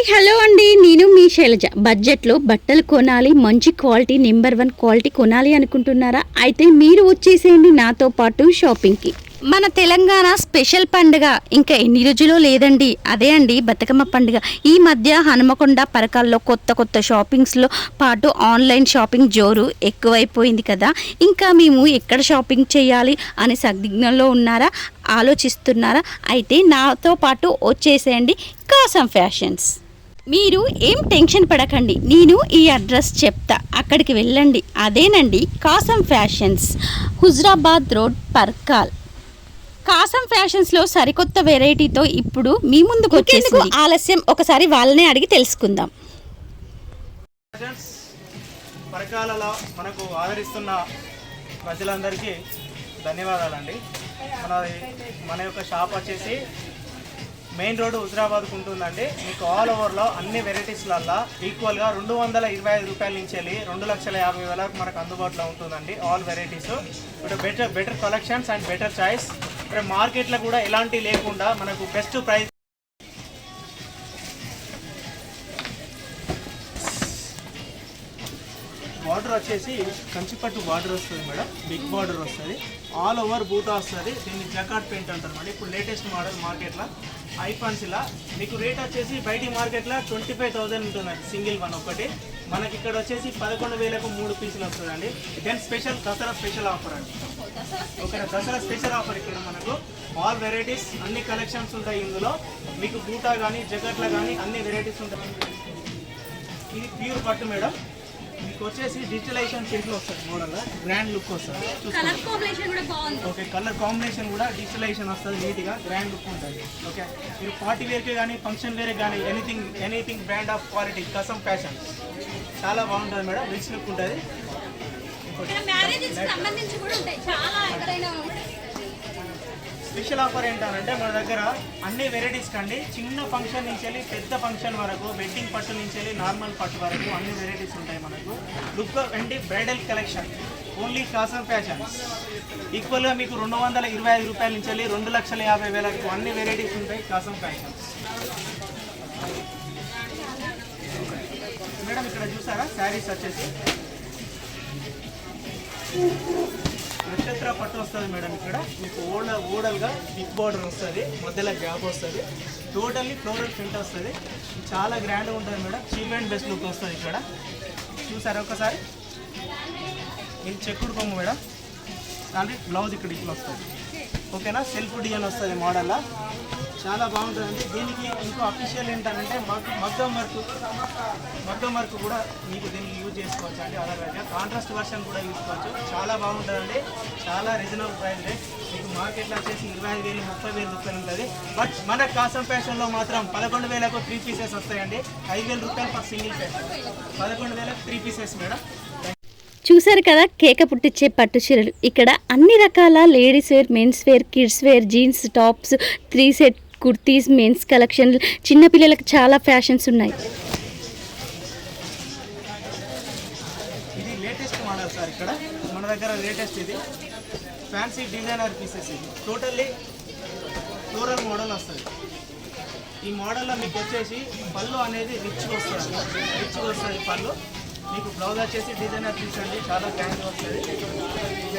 Hi hello అండి. నేను మీ శైలజ. బడ్జెట్లో బట్టలు కొనాలి మంచి క్వాలిటీ నెంబర్ వన్ క్వాలిటీ కొనాలి అనుకుంటున్నారా? అయితే మీరు వచ్చేసేయండి నాతో పాటు షాపింగ్కి. మన తెలంగాణ స్పెషల్ పండుగ ఇంకా ఎన్ని రోజుల్లో లేదండి. అదే అండి బతుకమ్మ పండుగ. ఈ మధ్య హనుమకొండ పరకాల్లో కొత్త కొత్త షాపింగ్స్లో పాటు ఆన్లైన్ షాపింగ్ జోరు ఎక్కువైపోయింది కదా. ఇంకా మేము ఎక్కడ షాపింగ్ చేయాలి అనే సందిగ్నంలో ఉన్నారా? ఆలోచిస్తున్నారా? అయితే నాతో పాటు వచ్చేసేయండి. కాసం ఫ్యాషన్స్. మీరు ఏం టెన్షన్ పడకండి నేను ఈ అడ్రస్ చెప్తా. అక్కడికి వెళ్ళండి. అదేనండి కాసం ఫ్యాషన్స్ హుజరాబాద్ రోడ్ పర్కాల్. కాసం ఫ్యాషన్స్లో సరికొత్త వెరైటీతో ఇప్పుడు మీ ముందుకు వచ్చేసింది. ఆలస్యం? ఒకసారి వాళ్ళనే అడిగి తెలుసుకుందాం. ఫ్రెండ్స్ పరకాలలో మనకు ఆదరిస్తున్న ప్రజలందరికీ ధన్యవాదాలండి. మన మన యొక్క షాప్ వచ్చేసి మెయిన్ రోడ్ హుజరాబాద్కు ఉంటుందండి మీకు ఆల్ ఓవర్లో అన్ని వెరైటీస్లల్లో ఈక్వల్గా రెండు వందల ఇరవై ఐదు రూపాయల నుంచి వెళ్ళి రెండు లక్షల యాభై వేలకు మనకు అందుబాటులో ఉంటుందండి ఆల్ వెరైటీస్ ఇప్పుడు better better collections and better choice ఇక్కడ మార్కెట్లో కూడా ఎలాంటి లేకుండా మనకు బెస్ట్ ప్రైస్ బార్డర్ వచ్చేసి కంచిపట్టు బార్డర్ వస్తుంది మేడం. బిగ్ బార్డర్ వస్తుంది. ఆల్ ఓవర్ బూటా వస్తుంది. దీన్ని జకాట్ పెయింట్ అంటారు మేడం. ఇప్పుడు లేటెస్ట్ మోడల్ మార్కెట్లో ఐఫాన్స్ ఇలా. మీకు రేట్ వచ్చేసి బయటి మార్కెట్లో ట్వంటీ ఫైవ్ థౌసండ్ ఉంటుందండి. సింగిల్ వన్ ఒకటి మనకి ఇక్కడ వచ్చేసి పదకొండు వేలకు మూడు పీసులు వస్తుందండి. Then special Dasara special offer అండి. ఓకే దసరా స్పెషల్ ఆఫర్ ఇక్కడ మనకు. ఆల్ వెరైటీస్ అన్ని కలెక్షన్స్ ఉంటాయి ఇందులో. మీకు బూటా కానీ జగట్ల కానీ అన్ని వెరైటీస్ ఉంటాయి. ఇది ప్యూర్ పట్టు మేడం మీకు వచ్చేసి డిజిటలైజేషన్ ప్రింట్లో వస్తుంది మోడల్ గ్రాండ్ లుక్ వస్తుంది చూసుకోండి. ఓకే కలర్ కాంబినేషన్ కూడా డిజిటలైజేషన్ వస్తుంది నీట్గా గ్రాండ్ లుక్ ఉంటుంది. ఓకే మీరు పార్టీ వేర్కి కానీ ఫంక్షన్ వేర్కి కానీ anything anything brand of quality Kasam fashion చాలా బాగుంటుంది మేడం రిచ్ లుక్ ఉంటుంది. సంబంధించి కూడా ఉంటాయి చాలా ఎక్కడైనా స్పెషల్ ఆఫర్ ఏంటంటే మన దగ్గర అన్ని వెరైటీస్ కండి. చిన్న ఫంక్షన్ నుంచి వెళ్ళి పెద్ద ఫంక్షన్ వరకు వెడ్డింగ్ పట్టు నుంచి వెళ్ళి నార్మల్ పట్టు వరకు అన్ని వెరైటీస్ ఉంటాయి మనకు. లుక్ అండి bridal collection. Only Kasam fashion ఈక్వల్గా మీకు రెండు వందల ఇరవై ఐదు రూపాయల నుంచి వెళ్ళి రెండు లక్షల యాభై వేలకు అన్ని వెరైటీస్ ఉంటాయి కాసం ఫ్యాషన్ మేడం ఇక్కడ చూసారా? శారీస్ వచ్చేసి. నక్షత్ర పట్టు వస్తుంది మేడం ఇక్కడ. మీకు ఓడ ఓడల్గా బిగ్ బార్డర్ వస్తుంది మధ్యలో గ్యాప్ వస్తుంది. టోటల్లీ ఫ్లోరల్ ప్రింట్ వస్తుంది. చాలా గ్రాండ్గా ఉంటుంది madam. Cheap and best look వస్తుంది ఇక్కడ. చూసారా ఒకసారి? ఇది చెక్కుడు కొమ్ము మేడం. దాంట్లో బ్లౌజ్ ఇక్కడ ఇట్లా వస్తుంది. ఓకేనా సెల్ఫ్ డిజైన్ వస్తుంది మోడల్లా చాలా బాగుంటుందండి. దీనికి ఇంకో అఫీషియల్ ఏంటంటే మగ్ మగ్గం వర్క్ మగ్గం వర్క్ కూడా మీకు దీన్ని యూజ్ చేసుకోవచ్చు అండి అదర్వైజ్గా కాంట్రాస్ట్ వర్షన్ కూడా యూజ్ చేసుకోవచ్చు. చాలా బాగుంటుందండి. చాలా రీజనబుల్ ప్రైస్ రేట్ మీకు మార్కెట్లో వచ్చేసి ఇరవై ఐదు వేలు ముప్పై వేలు రూపాయలు ఉంటుంది. బట్ మన కాసం ఫ్యాషన్లో మాత్రం పదకొండు వేలకు త్రీ పీసెస్ వస్తాయండి. ఐదు వేల రూపాయలు ఫర్ సింగిల్ పీస్ పదకొండు వేలకు త్రీ పీసెస్ మేడం. చూసారు కదా కేక పుట్టించే పట్టు చీరలు. ఇక్కడ అన్ని రకాల ladies wear men's wear kids wear jeans tops three set kurtis men's collection చిన్నపిల్లలకు చాలా ఫ్యాషన్స్ ఉన్నాయి. ఇది లేటెస్ట్ మోడల్ సార్ ఇక్కడ. మన దగ్గర లేటెస్ట్ ఇది. ఫ్యాన్సీ డిజైనర్ పీసెస్ ఇది. టోటల్లీ ఫ్లోరల్ మోడల్ వస్తుంది. ఈ మోడల్లో మీకు వచ్చేసి పళ్ళు అనేది రిచ్ వస్తుంది. రిచ్ వస్తుంది పళ్ళు. మీకు బ్లౌజ్ వచ్చేసి డిజైనర్ పీస్ అండి. చాలా గ్రాండ్గా వస్తుంది.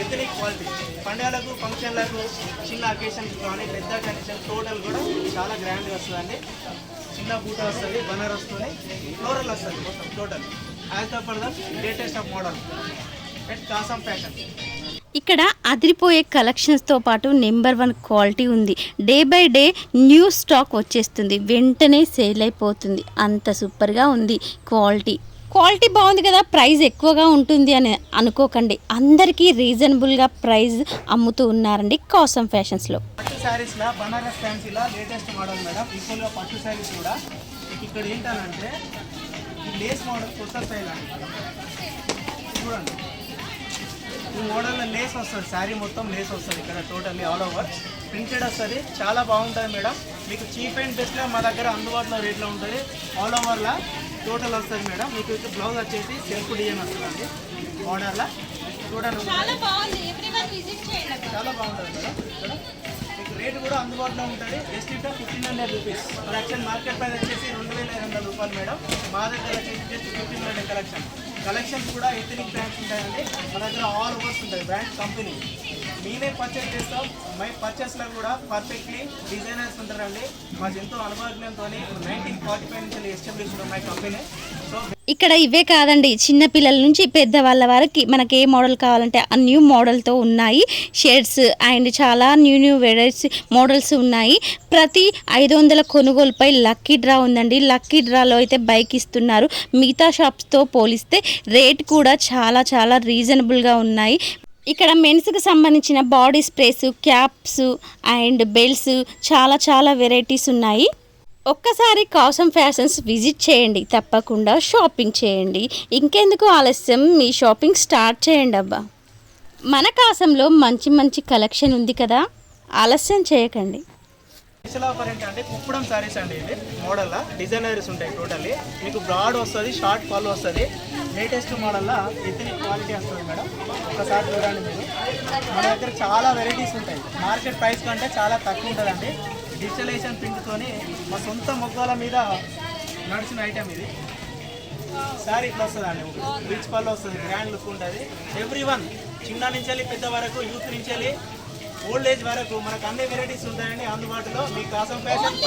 ఎథనిక్ క్వాలిటీ పండుగలకు ఫంక్షన్లకు చిన్న అకేషన్స్ కానీ పెద్ద కండిషన్ టోటల్ కూడా చాలా గ్రాండ్గా వస్తుందండి. చిన్న బూట వస్తుంది బనర్ వస్తుంది ఫ్లోరల్ వస్తుంది మొత్తం total as per the latest of model and Kasam fashion ఇక్కడ అదిరిపోయే కలెక్షన్స్తో పాటు నెంబర్ వన్ క్వాలిటీ ఉంది. Day by day new stock వచ్చేస్తుంది. వెంటనే సేల్ అయిపోతుంది. అంత సూపర్గా ఉంది క్వాలిటీ క్వాలిటీ బాగుంది కదా ప్రైస్ ఎక్కువగా ఉంటుంది అని అనుకోకండి. అందరికీ రీజనబుల్గా ప్రైస్ అమ్ముతూ ఉన్నారండి కాసం ఫ్యాషన్స్లో. పట్టు శారీస్లో బనారస్ ఫ్యాన్సీలో లేటెస్ట్ మోడల్ మేడం. ఈక్వల్గా పట్టు శారీస్ కూడా. ఇక్కడ ఏంటనంటే లేస్ మోడల్ కొత్త స్టైల్ అండి చూడండి. ఈ మోడల్లో లేస్ వస్తుంది శారీ మొత్తం లేస్ వస్తుంది ఇక్కడ టోటల్లీ ఆల్ ఓవర్. ప్రింటెడ్ వస్తుంది చాలా బాగుంటుంది మేడం. మీకు చీప్ అండ్ బెస్ట్గా మా దగ్గర అందుబాటులో రేట్లో ఉంటుంది. ఆల్ ఓవర్లా టోటల్ వస్తుంది మేడం. మీకు ఇక్కడ బ్లౌజ్ వచ్చేసి సెల్ఫ్ డిజైన్ వస్తుందండి. ఆర్డర్లా చూడండి చాలా బాగుంది. ఎవ్రీవన్ విజిట్ చేయండి చాలా బాగుంటుంది మేడం. ఇక్కడ మీకు రేట్ కూడా అందుబాటులో ఉంటుంది. జస్ట్ ఇట్లా fifteen hundred rupees actual market price వచ్చేసి రెండు వేల ఐదు వందల రూపాయలు మేడం. మా దగ్గర వచ్చేసి just fifteen hundred collection collections కూడా ఎథనిక్ బ్రాండ్స్ ఉంటాయండి. మన దగ్గర ఆల్ ఓవర్స్ ఉంటుంది. బ్రాండ్ కంపెనీ మేమే పర్చేస్ చేస్తాం. మై పర్చేస్లో కూడా పర్ఫెక్ట్లీ డిజైనర్స్ ఉంటారండి. మాకు ఎంతో అనుభవజ్ఞంతో నైన్టీన్ ఫార్టీ ఫైవ్ నుంచి ఎస్టాబ్లిష్ మై కంపెనీ సో ఇక్కడ ఇవే కాదండి. చిన్న పిల్లల నుంచి పెద్దవాళ్ళ వరకు మనకి ఏ మోడల్ కావాలంటే ఆ న్యూ మోడల్తో ఉన్నాయి. షేడ్స్ అండ్ చాలా న్యూ న్యూ వెరైటీస్ మోడల్స్ ఉన్నాయి. ప్రతి ఐదు వందల కొనుగోలుపై లక్కీ డ్రా ఉందండి. లక్కీ డ్రాలో అయితే బైక్ ఇస్తున్నారు. మిగతా షాప్స్తో పోలిస్తే రేట్ కూడా చాలా చాలా రీజనబుల్గా ఉన్నాయి. ఇక్కడ మెన్స్కి సంబంధించిన body sprays caps and belts చాలా చాలా వెరైటీస్ ఉన్నాయి. ఒక్కసారి కాసం ఫ్యాషన్స్ విజిట్ చేయండి తప్పకుండా షాపింగ్ చేయండి. ఇంకెందుకు ఆలస్యం? మీ షాపింగ్ స్టార్ట్ చేయండి అబ్బా. మన కాసంలో మంచి మంచి కలెక్షన్ ఉంది కదా? ఆలస్యం చేయకండి. స్పెషల్ ఆఫర్ ఏంటంటే కుప్పడం సారీస్ అండి ఇది మోడల్ డిజైనర్స్ ఉంటాయి టోటల్లీ మీకు బ్రాడ్ వస్తుంది షార్ట్ ఫాల్ వస్తుంది. లేటెస్ట్ మోడల్లా ఇతని క్వాలిటీ వస్తుంది మేడం. ఒకసారి చూడండి మీరు. మన దగ్గర చాలా వెరైటీస్ ఉంటాయి. మార్కెట్ ప్రైస్ కంటే చాలా తక్కువ ఉంటుందండి. డిజిటలైజేషన్ ప్రింట్తోని మా సొంత మొగ్గాల మీద నడిచిన ఐటెం ఇది. సారీ ఇట్లా వస్తుందండి రిచ్ పళ్ళు వస్తుంది గ్రాండ్ లుక్ ఉంటుంది. ఎవ్రీ వన్ చిన్న నుంచి వెళ్ళి పెద్ద వరకు యూత్ నుంచి వెళ్ళి ఓల్డ్ ఏజ్ వరకు మనకు అన్ని వెరైటీస్ ఉంటాయండి అందుబాటులో మీ కాసం ఫ్యాషన్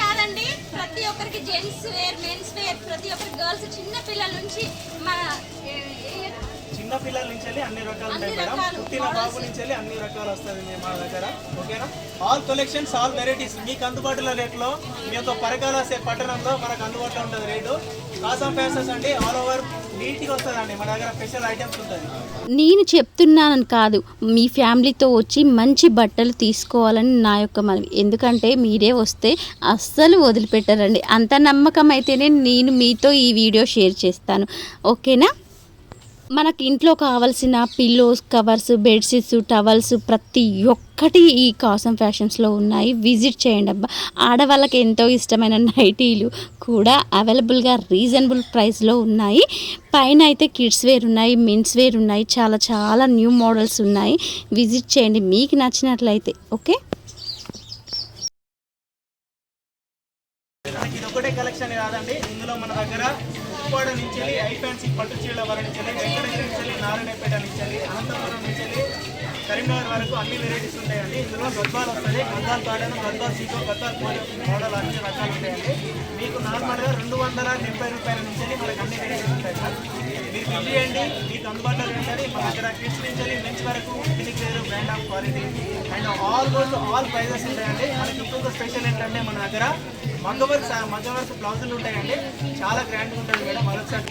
కాదండి ప్రతి ఒక్కరికి జెంట్స్ వేర్ మెన్స్ వేర్ ప్రతి ఒక్కరి గర్ల్స్ చిన్న పిల్లల నుంచి మన చిన్న పిల్లల నుంచి వెళ్ళి అన్ని రకాలు ఉంటాయి మేడం. పుట్టిన బాబు నుంచి వెళ్ళి అన్ని రకాలు వస్తుంది మీ మా దగ్గర. ఓకేనా? ఆల్ కలెక్షన్స్ ఆల్ వెరైటీస్ మీకు అందుబాటులో రేట్లో మీ యొక్క పరకాల పట్టణంలో మనకు అందుబాటులో ఉంటుంది రేటు. కాసం ఫ్యాషన్స్ అండి ఆల్ ఓవర్ మన నేను చెప్తున్నానని కాదు. మీ ఫ్యామిలీతో వచ్చి మంచి బట్టలు తీసుకోవాలని నా యొక్క మనవి. ఎందుకంటే మీరే వస్తే అస్సలు వదిలిపెట్టరండి. అంత నమ్మకం అయితేనే నేను మీతో ఈ వీడియో షేర్ చేస్తాను. ఓకేనా? మనకి ఇంట్లో కావాల్సిన పిల్లోస్ కవర్స్ బెడ్షీట్స్ టవల్స్ ప్రతి ఒక్కటి ఈ కాసం ఫ్యాషన్స్లో ఉన్నాయి. విజిట్ చేయండి అబ్బా. ఆడవాళ్ళకి ఎంతో ఇష్టమైన నైటీలు కూడా అవైలబుల్గా రీజనబుల్ ప్రైస్లో ఉన్నాయి. పైన అయితే కిడ్స్ వేర్ ఉన్నాయి మెన్స్ వేర్ ఉన్నాయి. చాలా చాలా న్యూ మోడల్స్ ఉన్నాయి. విజిట్ చేయండి. మీకు నచ్చినట్లయితే ఓకే మనకి ఇది ఒకటే కలెక్షన్ కాదండి. ఇందులో మన దగ్గర ఉప్పాడు నుంచి వెళ్ళి ఐ ఫ్యాన్సీ పట్టు చీరల వరకు నుంచి వెళ్ళి వెంకటగిరి నుంచి వెళ్ళి నారాయణపేట నుంచి వెళ్ళి అనంతపురం నుంచి కరీంనగర్ వరకు అన్ని వెరైటీస్ ఉంటాయండి. ఇందులో గద్వాల్ వస్తుంది. గద్వాల్ కాటన్ గద్వాల్ సీకో గద్వాల్ పోలి మోడల్ అన్ని రకాలు ఉంటాయండి. మీకు నార్మల్గా రెండు వందల డెబ్బై రూపాయల నుంచి మనకు అన్ని వెరైటీస్ ఉంటాయి. సార్ మీరు బిల్ చేయండి మీకు అందుబాటులో ఉంటుంది. మన దగ్గర కిడ్స్ నుంచి వెళ్ళి మెన్స్ వరకు దీనికి brand of quality and almost all prices ఉంటాయండి. మనకి ఇంకొక స్పెషల్ ఏంటంటే మన దగ్గర మగ్గ వర్క్ బ్లౌజులు ఉంటాయండి. చాలా గ్రాండ్గా ఉంటుంది మేడం. మరొకసారి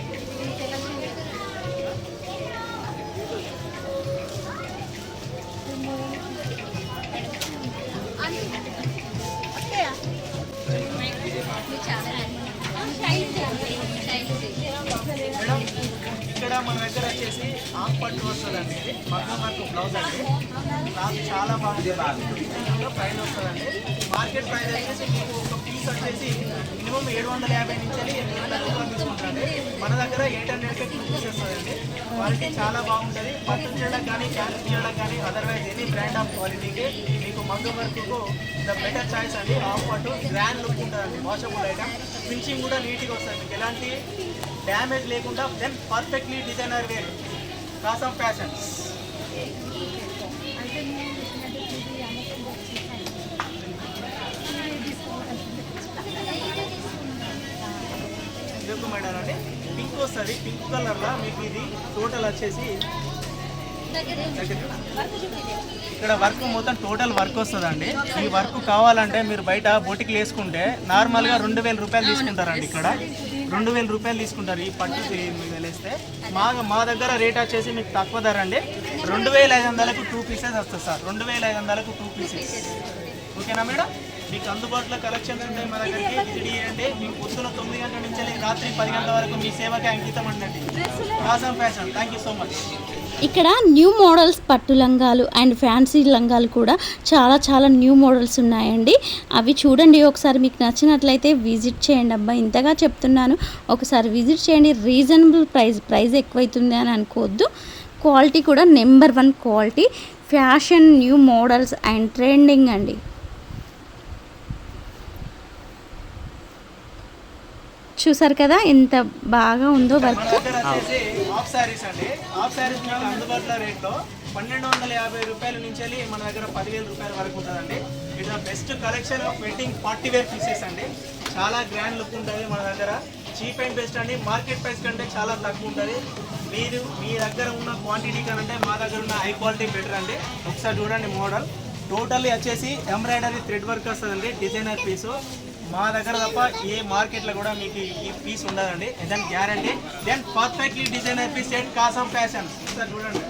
ఇక్కడ మన దగ్గర వచ్చేసి ఆఫ్ పట్టు వస్తుందండి ఇది మగ్గ బ్లౌజ్ అండి. నాకు చాలా బాగుంటుంది ఇందులో ప్రైస్ వస్తుందండి. మార్కెట్ ప్రైస్ వచ్చేసి మీకు ఒక పీస్ వచ్చేసి మినిమం ఏడు వందల యాభై నుంచి ఎనిమిది వందల రూపాయలు తీసుకుంటారండి. మన దగ్గర ఎయిట్ హండ్రెడ్కి టూ పీస్ వస్తుందండి. క్వాలిటీ చాలా బాగుంటుంది. పట్టు చీరలకు కానీ క్యాన్స్ చీరలకు కానీ అదర్వైజ్ ఎనీ బ్రాండ్ ఆఫ్ క్వాలిటీకి మీకు మగ్గ వర్క్కు ద బెటర్ చాయిస్ అండి. ఆఫ్ పట్టు గ్రాండ్ లుక్ ఉంటుందండి. వాషబుల్ ఐటమ్ ఫినిషింగ్ కూడా నీట్గా వస్తుంది. మీకు ఎలాంటి డ్యామేజ్ లేకుండా then perfectly designer wear. Kasam fashions ఎందుకు మేడం అండి. పింక్ వస్తుంది. పింక్ కలర్లో మీకు ఇది టోటల్ వచ్చేసి ఇక్కడ వర్క్ మొత్తం టోటల్ వర్క్ వస్తుందండి. ఈ వర్క్ కావాలంటే మీరు బయట బొటికి వేసుకుంటే నార్మల్గా రెండు వేల రూపాయలు తీసుకుంటారండి ఇక్కడ. రెండు వేల రూపాయలు తీసుకుంటారు ఈ పట్టు ఈ వేస్తే. మా మా దగ్గర రేట్ వచ్చేసి మీకు తక్కువ ధర అండి. రెండు వేల ఐదు వందలకు టూ పీసెస్ వస్తుంది సార్. రెండు వేల ఐదు వందలకు టూ పీసెస్ ఓకేనా మేడం? మీకు అందుబాటులో కలెక్షన్స్ ఉంటాయి మా దగ్గరికి. విజిట్ చేయండి మీకు పొద్దున తొమ్మిది గంటల నుంచి వెళ్ళి రాత్రి పది గంటల వరకు మీ సేవకి అంకితం అండి Kasam fashion thank you so much ఇక్కడ న్యూ మోడల్స్ పట్టు లంగాలు అండ్ ఫ్యాన్సీ లంగాలు కూడా చాలా చాలా న్యూ మోడల్స్ ఉన్నాయండి. అవి చూడండి ఒకసారి మీకు నచ్చినట్లయితే విజిట్ చేయండి. అబ్బా ఇంతగా చెప్తున్నాను. ఒకసారి విజిట్ చేయండి. రీజనబుల్ ప్రైస్ ప్రైస్ ఎక్కువైతుంది అని అనుకోవద్దు. క్వాలిటీ కూడా number one quality fashion new models and trending అండి. చూసారు కదా ఎంత బాగా ఉందో వర్క్. దగ్గర వచ్చేసి హాఫ్ శారీస్ అండి. హాఫ్ శారీస్ మీకు అందుబాటులో రేట్లో పన్నెండు వందల యాభై రూపాయల నుంచి వెళ్ళి మన దగ్గర పదివేల రూపాయల వరకు ఉంటుందండి. ఇది best collection of wedding party wear pieces అండి. చాలా గ్రాండ్ లుక్ ఉంటుంది మన దగ్గర. చీప్ అండ్ బెస్ట్ అండి. మార్కెట్ ప్రైస్ కంటే చాలా తక్కువ ఉంటుంది. మీరు మీ దగ్గర ఉన్న క్వాంటిటీ కంటే మా దగ్గర ఉన్న హై క్వాలిటీ బెటర్ అండి. ఒకసారి చూడండి మోడల్ టోటల్లీ వచ్చేసి ఎంబ్రాయిడరీ థ్రెడ్ వర్క్ వస్తుందండి. డిజైనర్ పీసు మా దగ్గర తప్ప ఏ మార్కెట్లో కూడా మీకు ఈ పీస్ ఉండదండి. దాని guarantee then perfectly designer piece and Kasam fashion ఒకసారి చూడండి.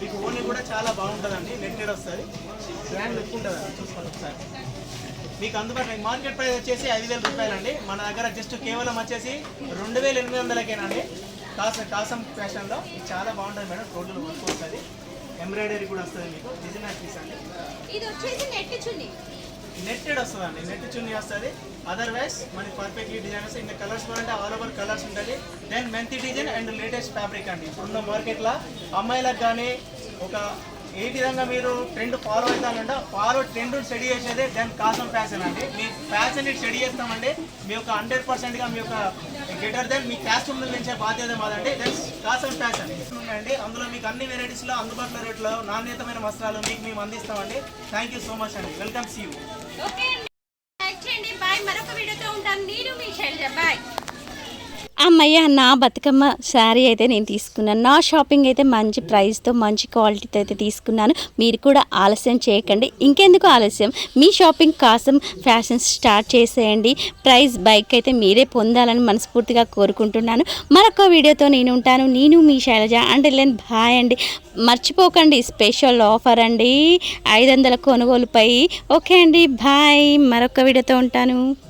మీకు ఓన్లీ కూడా చాలా బాగుంటుందండి. నెట్టెడ్ వస్తుంది. బ్రాండ్ లుక్ ఉంటుంది. చూసుకోండి ఒకసారి. మీకు అందుబాటులో మార్కెట్ ప్రైస్ వచ్చేసి ఐదు వేల రూపాయలండి. మన దగ్గర జస్ట్ కేవలం వచ్చేసి రెండు వేల ఎనిమిది వందలకేనండి. కాసం కాసం ఫ్యాషన్లో చాలా బాగుంటుంది మేడం. రోడ్లు వర్క్ వస్తుంది. ఎంబ్రాయిడరీ కూడా వస్తుంది మీకు. డిజైనర్ పీస్ అండి. ఇది వచ్చేసి నెట్ చున్నీ నెట్టెడ్ వస్తుందండి. నెట్ చున్నీ వస్తుంది. అదర్వైజ్ మనకి పర్ఫెక్ట్లీ డిజైన్ వస్తుంది. ఇంకా కలర్స్ కూడా అంటే ఆల్ ఓవర్ కలర్స్ ఉంటుంది. దెన్ మెంతి డిజైన్ అండ్ లేటెస్ట్ ఫ్యాబ్రిక్ అండి. ఇప్పుడున్న మార్కెట్లో అమ్మాయిలకు కానీ ఒక ఏ విధంగా మీరు ట్రెండ్ ఫాలో అవుతానంటే ఫాలో ట్రెండ్ స్టడీ చేసేదే దెన్ కాసం ఫ్యాషన్ అండి. మీ ఫ్యాషన్ స్టడీ చేస్తామండి మీ యొక్క హండ్రెడ్ పర్సెంట్గా మీ యొక్క గెటర్ దెన్ మీ కాస్ట్యూమ్ నుంచే బాధ్యత మాదండి. దెన్ కాసం ఫ్యాషన్ ఉన్నాయండి అందులో మీకు అన్ని వెరైటీస్లో అందుబాటులో రేట్లో నాణ్యతమైన వస్త్రాలు మీకు మేము అందిస్తామండి. థ్యాంక్ యూ సో మచ్ అండి. వెల్కమ్ సీ యూ ఓకే అండి లైక్ చేయండి బాయ్ మరొక వీడియోతో ఉంటాను నేను మీ శైలజ బాయ్ అమ్మయ్య నా బతుకమ్మ శారీ అయితే నేను తీసుకున్నాను. నా షాపింగ్ అయితే మంచి ప్రైస్తో మంచి క్వాలిటీతో అయితే తీసుకున్నాను. మీరు కూడా ఆలస్యం చేయకండి. ఇంకెందుకు ఆలస్యం? మీ షాపింగ్ కోసం ఫ్యాషన్ స్టార్ట్ చేసేయండి. ప్రైస్ బైక్ అయితే మీరే పొందాలని మనస్ఫూర్తిగా కోరుకుంటున్నాను. మరొక వీడియోతో నేను ఉంటాను. నేను మీ శైలజ అంటే లేని. బాయ్ అండి. మర్చిపోకండి. స్పెషల్ ఆఫర్ అండి. ఐదు వందల కొనుగోలుపై. ఓకే అండి. బాయ్. మరొక వీడియోతో ఉంటాను.